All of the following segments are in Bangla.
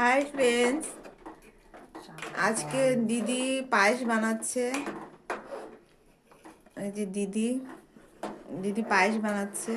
হাই ফ্রেন্ডস আজকে দিদি পায়েস বানাচ্ছে। এই যে দিদি দিদি পায়েস বানাচ্ছে।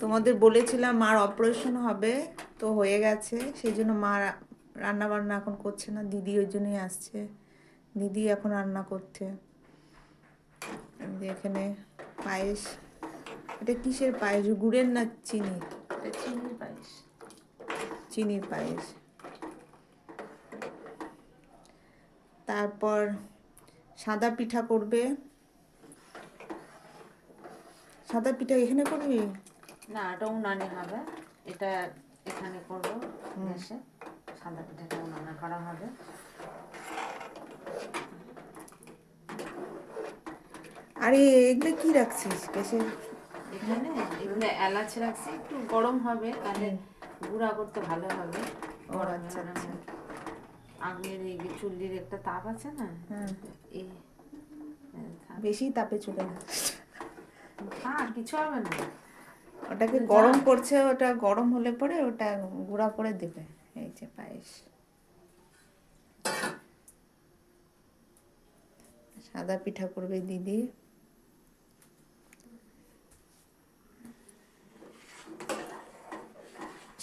তোমাদের বলেছিলাম মার অপারেশন হবে, তো হয়ে গেছে। সেই জন্য মা রান্না বান্না এখন করছে না, দিদি ওই জন্যই আসছে। দিদি এখন রান্না করছে। এখানে পায়েস, এটা কিসের পায়েস? গুড়ের না চিনির? এটা চিনির পায়েস চিনির পায়েস তারপর সাদা পিঠা করবে। সাদা পিঠা এখানে করবি? না এটা উনানে হবে। এটা এখানে করব। গ্যাসে সাদা পিঠাটা উনানে করা হবে। আরে এগুলো কি রাখছিস? কেসে এখানে এগুলো এলাচ রাখছি একটু গরম হবে তাহলে গুঁড়া করতে ভালো হবে। ও আচ্ছা আচ্ছা। আগের এই যে চুল্লির একটা তাপ আছে না হ্যাঁ এই হ্যাঁ, বেশি তাপে চলে না। থাক, কিছু হবে না। ওটাকে গরম করছে ওটা গরম হলে পরে ওটা গুঁড়া করে দেবে। এই যে পায়েস। সাদা পিঠা করবে দিদি।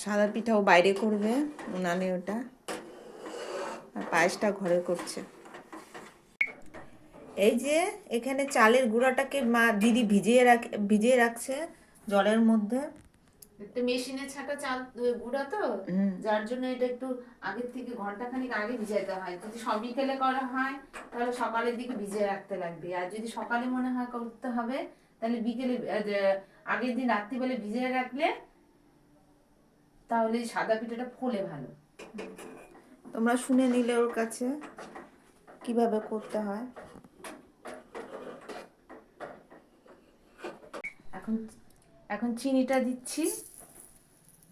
সাদা পিঠাও বাইরে করবে উনানে ওটা। আর পায়েসটা ঘরে করছে। এই যে এখানে চালের গুঁড়াটাকে মা দিদি ভিজিয়ে রাখ ভিজিয়ে রাখছে জলের মধ্যে। একটা মেশিনে ছাটা চাল গুঁড়া তো? যার জন্য এটা একটু আগের থেকে ঘণ্টা খানিক আগে ভিজাতে হয়। যদি সব বিকেলে করা হয় তাহলে সকালের দিকে ভিজিয়ে রাখতে লাগবে। আর যদি সকালে মনে হয় করতে হবে তাহলে বিকেলে আগের দিন রাত্রিবেলা ভিজিয়ে রাখলে তাহলে সাদা পিঠাটা ফোলে ভালো। তোমরা শুনে নিলে ওর কাছে কীভাবে করতে হয়। এখন এখন চিনিটা দিচ্ছি।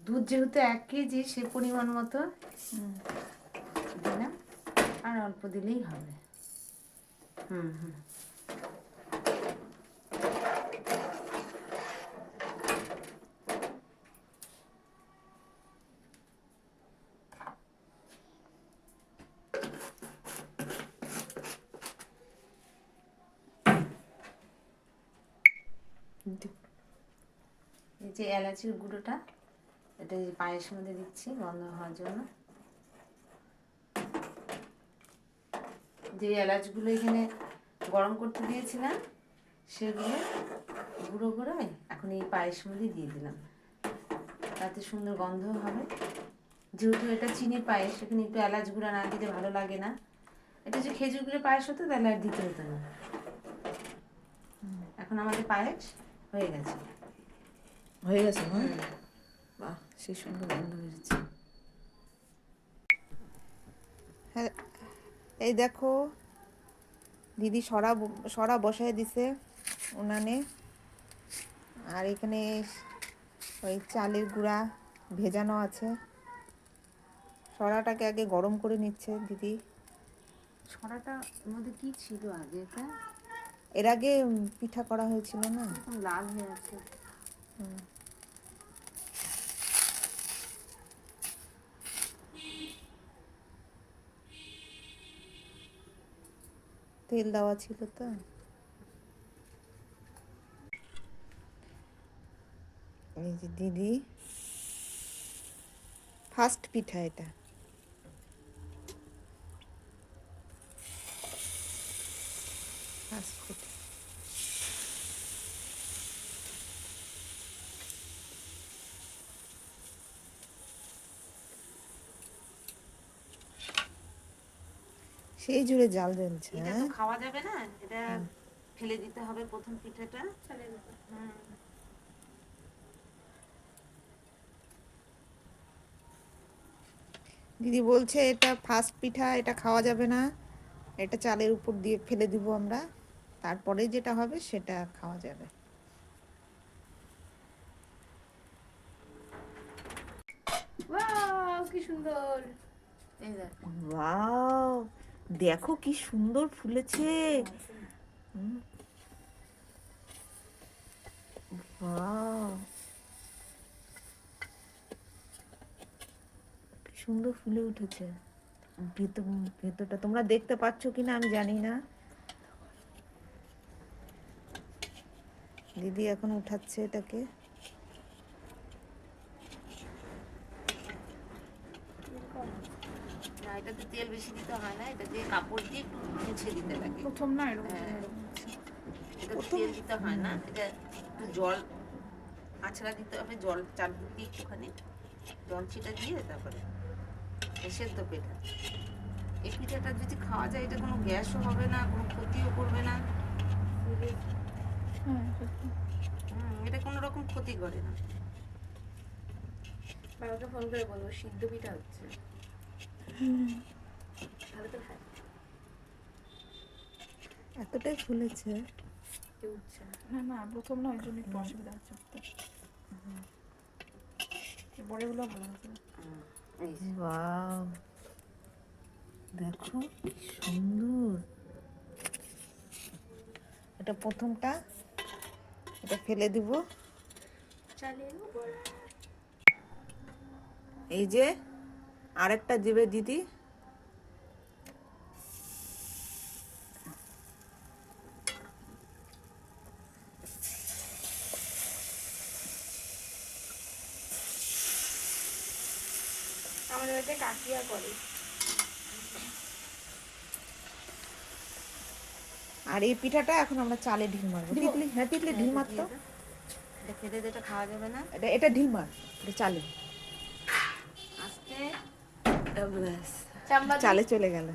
দুধ যেহেতু এক কেজি সে পরিমাণ মতো দিলাম। আর অল্প দিলেই হবে। হুম হুম। এই যে এলাচির গুঁড়োটা, এটা এই পায়েসের মধ্যে দিচ্ছি গন্ধ হওয়ার জন্য। যে এলাচগুলো এখানে গরম করতে দিয়েছিলাম, সেগুলো গুঁড়ো করে এখন এই পায়েসের মধ্যে দিয়ে দিলাম। তাতে সুন্দর গন্ধ হবে। যেহেতু এটা চিনি পায়েস, এখানে একটু এলাচ গুঁড়া না দিতে ভালো লাগে না। এটা যে খেজুর গুঁড়ো পায়েস হতো, তাহলে আর দিতে হতো না। এখন আমাদের পায়েস হয়ে গেছে। হয়ে গেছে বাহ সে সুন্দর গন্ধ হ্যাঁ এই দেখো দিদি সরা সরা বসায় দিছে উনানে। আর এখানে ওই চালের গুঁড়া ভেজানো আছে। সরাটাকে আগে গরম করে নিচ্ছে দিদি। ছড়াটার মধ্যে কি ছিল আগে এটা? এর আগে পিঠা করা হয়েছিল না? লাল হয়ে আছে। তেল দেওয়া ছিল তো। যে দিদি। ফার্স্ট পিঠা এটা। ফার্স্ট পিঠা। সেই জুড়ে জাল জ্বলছে এটা হ্যাঁ? তো খাওয়া যাবে না এটা ফেলে দিতে হবে প্রথম পিঠাটা। হুম। দিদি বলছে এটা ফার্স্ট পিঠা এটা খাওয়া যাবে না। এটা চালের উপর দিয়ে ফেলে দিব আমরা। তারপরে যেটা হবে সেটা খাওয়া যাবে। কি সুন্দর। এই দেখ। ওয়াও! দেখো কি সুন্দর ফুলেছে। সুন্দর ফুলে উঠেছে। ভেতর, ভেতরটা তোমরা দেখতে পাচ্ছ কিনা আমি জানি না। দিদি এখন উঠাচ্ছে এটাকে না এটাতে তেল বেশি দিতে হয় না এটা দিয়ে কাপড় দিয়ে একটু মুছে দিতে লাগে। প্রথম না এরকম হ্যাঁ। এটা তেল দিতে হয় না এটা একটু জল আছড়া দিতে হবে জল চারদিক দিয়ে একটুখানি। জল ছিটা দিয়ে তারপরে সেদ্ধ পিঠা এই পিঠাটা যদি খাওয়া যায় এটা কোনো গ্যাসও হবে না কোনো ক্ষতিও করবে না। হ্যাঁ হুম, এটা কোনো রকম ক্ষতি করে না। বাবাকে ফোন করে বলব সিদ্ধ পিঠা হচ্ছে। তাহলে তো খাই এতটাই ফুলেছে। উঠছে না। না প্রথম না ওই জন্য একটু অসুবিধা হচ্ছে বড়গুলো ভালো হচ্ছে দেখো সুন্দর। এটা প্রথমটা। এটা ফেলে দিব। এই যে আরেকটা দিবে দিদি আমাদের বাড়িতে কাকিয়া করে। আর এই পিঠাটা এখন আমরা চালে ঢিল মারবো। তিতলি হ্যাঁ তিতলি ঢিল মারতো। এটা খেতে যেটা খাওয়া যাবে না। এটা এটা ঢিল মার এটা চালে। আস্তে চালে চলে গেল।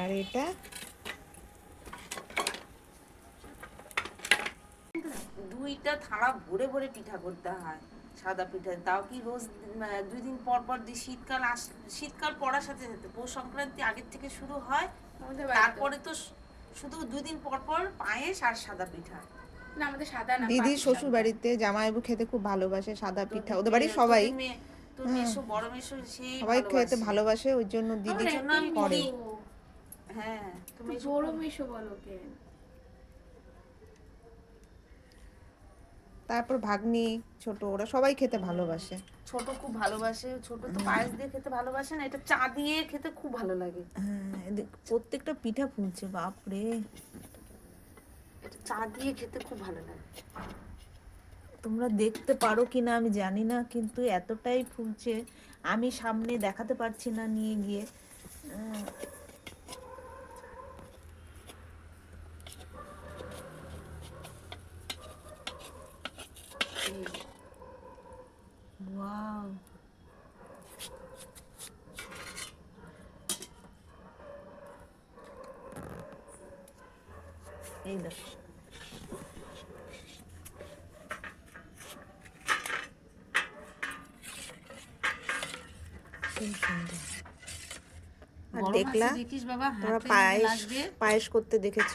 আর এটা? দুইটা থালা ভরে ভরে পিঠা করতে হয়। সাদা পিঠা তাও কি রোজ দুই দিন পর পর দিই। শীতকাল আস শীতকাল পড়ার সাথে সাথে পৌষ সংক্রান্তি আগের থেকে শুরু হয় তারপরে তো শুধু দুই দিন পর পর পায়েস আর সাদা পিঠা। না আমাদের সাদা না দিদি শ্বশুর বাড়িতে জামাইবু খেতে খুব ভালোবাসে সাদা পিঠা। ওদের বাড়ির সবাই সবাই খেতে ভালোবাসে। ওই জন্য দিদি জন্য করে। হ্যাঁ তুমি বড় মেশো বলো কে তারপর ভাগ্নি ছোট ওরা সবাই খেতে ভালোবাসে। ছোট খুব ভালোবাসে ছোট তো পায়েস দিয়ে খেতে ভালোবাসে না এটা চা দিয়ে খেতে খুব ভালো লাগে। হ্যাঁ প্রত্যেকটা পিঠা ফুলছে বাপরে এটা চা দিয়ে খেতে খুব ভালো লাগে। তোমরা দেখতে পারো কিনা আমি জানি না কিন্তু এতটাই ফুলছে আমি সামনে দেখাতে পারছি না নিয়ে গিয়ে উম, এই ওয়াও এই দেখো আর গরম দেখলা দেখিস বাবা তোমরা পায়েস পায়েস করতে দেখেছ?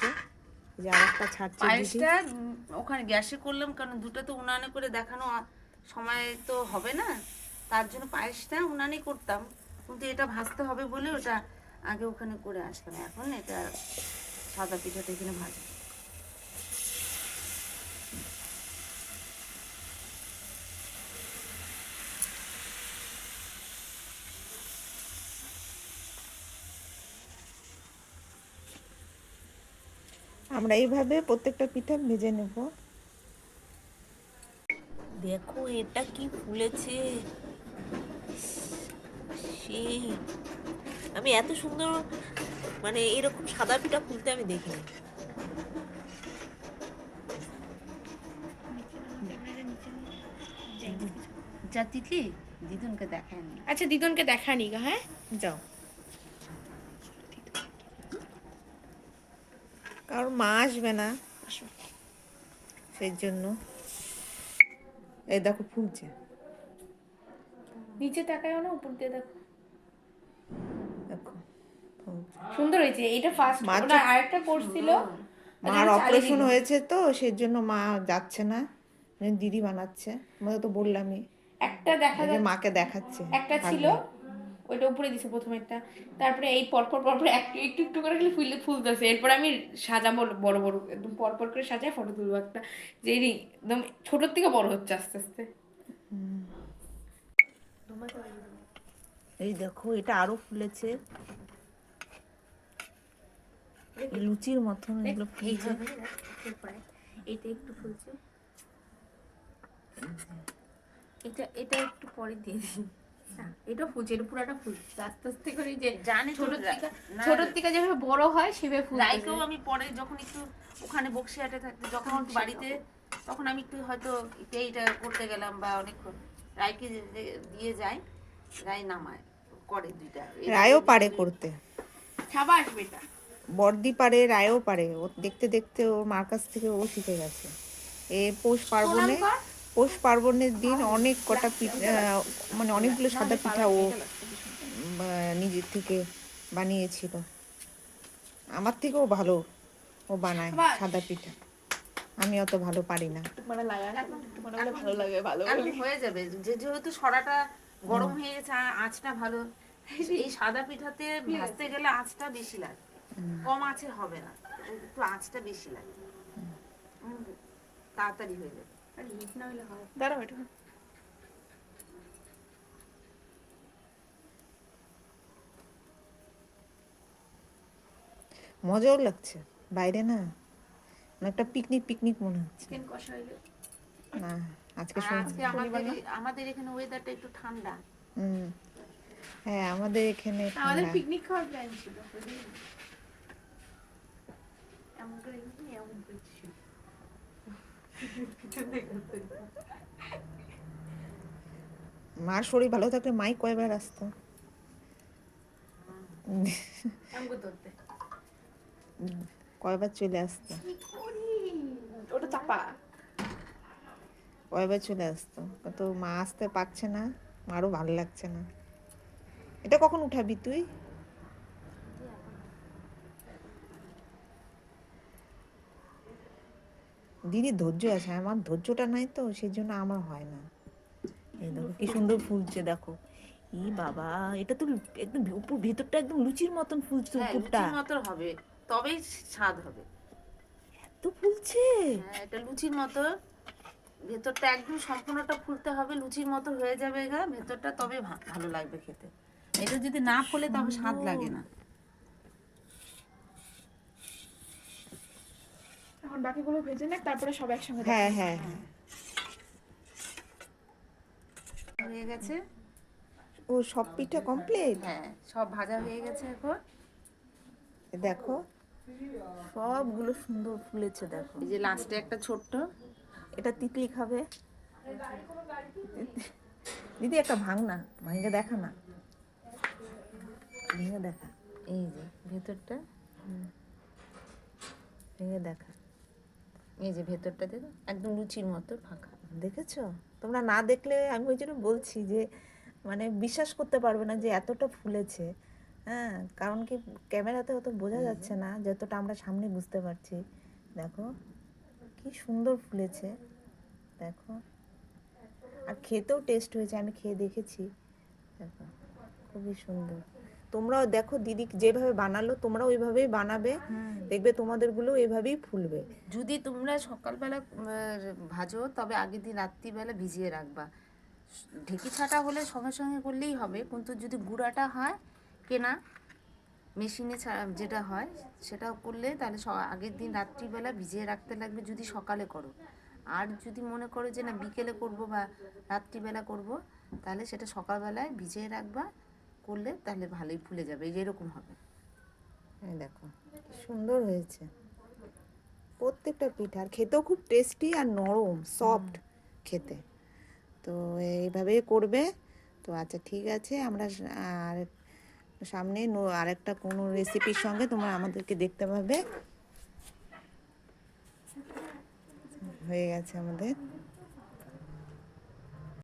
যে আর একটা ছাড়ছে পায়েসটা ওখানে গ্যাসে করলাম কারণ দুটো তো উনানে করে দেখানো সময় তো হবে না। তার জন্য পায়েসটা উনানে করতাম। কিন্তু এটা ভাজতে হবে বলে ওটা আগে ওখানে করে আসতাম এখন এটা সাদা পিঠাটা এখানে ভাজা। আমরা এইভাবে প্রত্যেকটা পিঠা ভেজে নেব। দেখো এটা কি ফুলেছে? সেই আমি এত সুন্দর মানে এরকম সাদা পিঠা ফুলতে আমি দেখিনি। যা তিতলি দিদুনকে দেখায়নি আচ্ছা দিদনকে দেখানি গা হ্যাঁ? যাও। কারণ মা আসবে না। সেই জন্য। এই দেখো ফুলছে। নিচে তাকায়ও না উপর দিয়ে দেখো। দেখো সুন্দর হয়েছে এটা ফার্স্ট মা ওটা আরেকটা করছিল মার অপারেশন হয়েছে তো সেই জন্য মা যাচ্ছে না। মানে দিদি বানাচ্ছে। আমি তো বললামই। একটা দেখা যায় মাকে দেখাচ্ছে। একটা ছিল। ওইটা উপরে দিছে প্রথমে একটা। তারপরে এই পরপর পরপর একটু একটু একটু করে খালি ফুল ফুলতেছে এরপর আমি সাজাবো বড় বড় একদম পরপর করে সাজাই ফটো তুলবো একটা। যে একদম ছোটোর থেকে বড় হচ্ছে আস্তে আস্তে। এই দেখো এটা আরও ফুলেছে। লুচির মতন এগুলো ফুলছে। এটা একটু ফুলছে। এটা এটা একটু পরে দিয়ে দিই। এটা ফুলছে এটা পুরাটা ফুলছে আস্তে আস্তে করে যে জানি ছোট থেকে ছোট থেকে যেভাবে বড় হয় সেভাবে ফুল রাইকেও আমি পরে যখন একটু ওখানে বক্সিয়াটে থাকতে যখন একটু বাড়িতে তখন আমি একটু হয়তো এইটা করতে গেলাম বা অনেকক্ষণ। দিয়ে যায় রায় নামায় করে দুইটা। রায়ও পারে করতে। সাবাস বেটা বর্দি পারে রায়ও পারে। ও দেখতে দেখতে ওর মার কাছ থেকে ও শিখে গেছে। এ পৌষ পার্বণে। পৌষ পার্বণের দিন অনেক কটা পিঠা মানে অনেকগুলো সাদা পিঠা ও নিজের থেকে বানিয়েছিল। আমার থেকেও ভালো ও বানায় সাদা পিঠা। আমি অত ভালো পারি না। মানে মানে ভালো লাগে ভালো হয়ে যাবে। যে যেহেতু সরাটা গরম হয়ে গেছে আঁচটা ভালো এই সাদা পিঠাতে ভাজতে গেলে আঁচটা বেশি লাগে। কম আঁচে হবে না একটু আঁচটা বেশি লাগে। তাড়াতাড়ি হয়ে যাবে। দাঁড়াও এটা মজাও লাগছে বাইরে না। একটা পিকনিক পিকনিক মনে হচ্ছে। না আজকে আমাদের আমাদের এখানে ওয়েদারটা একটু ঠান্ডা। হুম। হ্যাঁ আমাদের এখানে আমাদের পিকনিক খাওয়ার প্ল্যান ছিল। এমন করে এমন করছি মার শরীর ভালো থাকলে মাই কয়বার আসতো? কয়বার চলে আসতো? ওটা চাপা। কয়বার চলে আসতো? তো মা আসতে পারছে না মারও ভালো লাগছে না। এটা কখন উঠাবি তুই? দিদি ধৈর্য আছে আমার ধৈর্যটা নাই তো সেই জন্য আমার হয় না। এই দেখো। কি সুন্দর ফুলছে দেখো। ই বাবা এটা তো একদম উপর ভিতরটা একদম লুচির মতন ফুলছে হ্যাঁ উপরটা। লুচির মতো হবে তবেই স্বাদ হবে। এত ফুলছে? হ্যাঁ এটা লুচির মতো। ভেতরটা একদম সম্পূর্ণটা ফুলতে হবে লুচির মতো হয়ে যাবে গা ভেতরটা তবে ভালো লাগবে খেতে। এটা যদি না ফোলে তবে স্বাদ লাগে না। এখন বাকিগুলো ভেজে নে তারপরে সব একসঙ্গে হ্যাঁ হ্যাঁ হ্যাঁ। হয়ে গেছে? ও সব পিঠা কমপ্লিট হ্যাঁ সব ভাজা হয়ে গেছে এখন। দেখো। সবগুলো সুন্দর ফুলেছে দেখো। এই যে লাস্টে একটা ছোট্ট এটা তিতলি খাবে। দিদি একটা ভাঙ না ভাঙে দেখা না। ভেঙে দেখা। এই যে ভেতরটা। ভেঙে দেখা। এই যে ভেতরটা দেখো একদম লুচির মতো ফাঁকা। দেখেছ? তোমরা না দেখলে আমি ওই জন্য বলছি যে মানে বিশ্বাস করতে পারবে না যে এতটা ফুলেছে। হ্যাঁ কারণ কি ক্যামেরাতে অত বোঝা যাচ্ছে না যতটা আমরা সামনে বুঝতে পারছি। দেখো কি সুন্দর ফুলেছে। দেখো। আর খেতেও টেস্ট হয়েছে আমি খেয়ে দেখেছি। দেখো খুবই সুন্দর। তোমরাও দেখো দিদি যেভাবে বানালো তোমরা ওইভাবেই বানাবে। দেখবে তোমাদেরগুলো এইভাবেই ফুলবে। যদি তোমরা সকালবেলা ভাজো তবে আগের দিন রাত্রিবেলা ভিজিয়ে রাখবা। ঢেকি ছাটা হলে সঙ্গে সঙ্গে করলেই হবে কিন্তু যদি গুঁড়াটা হয় কেনা মেশিনে যেটা হয় সেটা করলে তাহলে আগের দিন রাত্রিবেলা ভিজিয়ে রাখতে লাগবে যদি সকালে করো। আর যদি মনে করো যে না বিকেলে করব বা রাত্রিবেলা করব তাহলে সেটা সকালবেলায় ভিজিয়ে রাখবা। করলে তাহলে ভালোই ফুলে যাবে, এই যে এরকম হবে। এই দেখো সুন্দর হয়েছে। প্রত্যেকটা পিঠা, আর খেতেও খুব টেস্টি আর নরম সফট খেতে। তো এইভাবে করবে। তো আচ্ছা ঠিক আছে, আমরা আর সামনে আরেকটা কোনো রেসিপির সঙ্গে তোমরা আমাদেরকে দেখতে পাবে। হয়ে গেছে আমাদের।